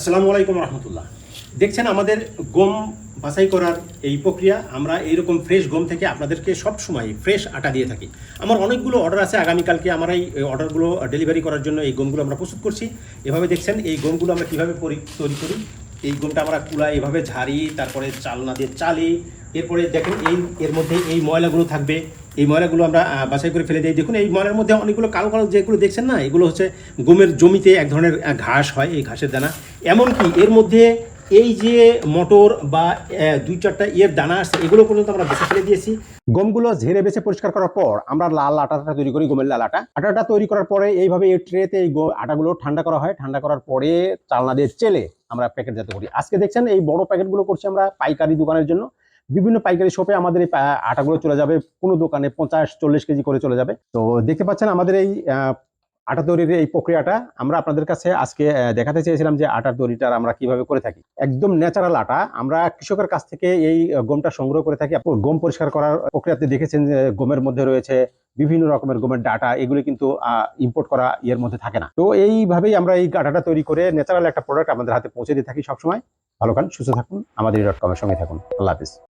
আসসালামু আলাইকুম রহমতুল্লাহ। দেখছেন আমাদের গম বাছাই করার এই প্রক্রিয়া, আমরা এইরকম ফ্রেশ গম থেকে আপনাদেরকে সব সময় ফ্রেশ আটা দিয়ে থাকি। আমার অনেকগুলো অর্ডার আছে, আগামীকালকে আমরা এই অর্ডারগুলো ডেলিভারি করার জন্য এই গমগুলো আমরা প্রস্তুত করছি। এভাবে দেখছেন, এই গমগুলো আমরা কীভাবে তৈরি করি? এই গমটা আমরা কুলা এভাবে ঝাড়ি, তারপরে চালনা দিয়ে চালি এরপরে দেখেন এই, এর মধ্যে এই ময়লাগুলো থাকবে। এই ময়লাগুলো আমরা বাছাই করে ফেলে দিই। দেখুন, এই ময়লার মধ্যে অনেকগুলো কালো কালো যেগুলো দেখছেন না, এগুলো হচ্ছে গমের জমিতে এক ধরনের ঘাস হয় এই ঘাসের দানা। এমনকি এর মধ্যে এই যে মটর বা দুই চারটা ইয়ের দানা আসছে এগুলো পর্যন্ত আমরা বেছে ফেলে দিয়েছি। গমগুলো ঝেড়ে বেছে পরিষ্কার করার পর আমরা লাল আটাটা তৈরি করি, গমের লাল আটা। আটাটা তৈরি করার পরে এইভাবে এই ট্রেতে এই আটাগুলো ঠান্ডা করা হয়। ঠান্ডা করার পরে চালনা দিয়ে চেলে আমরা প্যাকেট জাত করি। আজকে দেখছেন এই বড় প্যাকেটগুলো করছি আমরা পাইকারি দোকানের জন্য। বিভিন্ন পাইকারি শপে আমাদের এই আটাগুলো চলে যাবে। কোনো দোকানে পঞ্চাশ, চল্লিশ কেজি করে চলে যাবে। তো দেখতে পাচ্ছেন আমাদের এই আটা তৈরির এই প্রক্রিয়াটা। আমরা আপনাদের কাছে আজকে দেখাতে চেয়েছিলাম যে আটার তৈরিটা আমরা কীভাবে করে থাকি। একদম ন্যাচারাল আটা। আমরা কৃষকের কাছ থেকে এই গমটা সংগ্রহ করে থাকি। গম পরিষ্কার করার প্রক্রিয়াতে দেখেছেন যে গমের মধ্যে রয়েছে, বিভিন্ন রকমের গমের ডাটা, এগুলি কিন্তু ইম্পোর্ট করা ইয়ের মধ্যে থাকে না। তো এইভাবেই আমরা এই আটাটা তৈরি করে ন্যাচারাল একটা প্রোডাক্ট আমাদের হাতে পৌঁছে দিয়ে থাকি সবসময়। ভালো খান, সুস্থ থাকুন। আমাদের ডট কমের সঙ্গে থাকুন। আল্লাহ হাফিজ।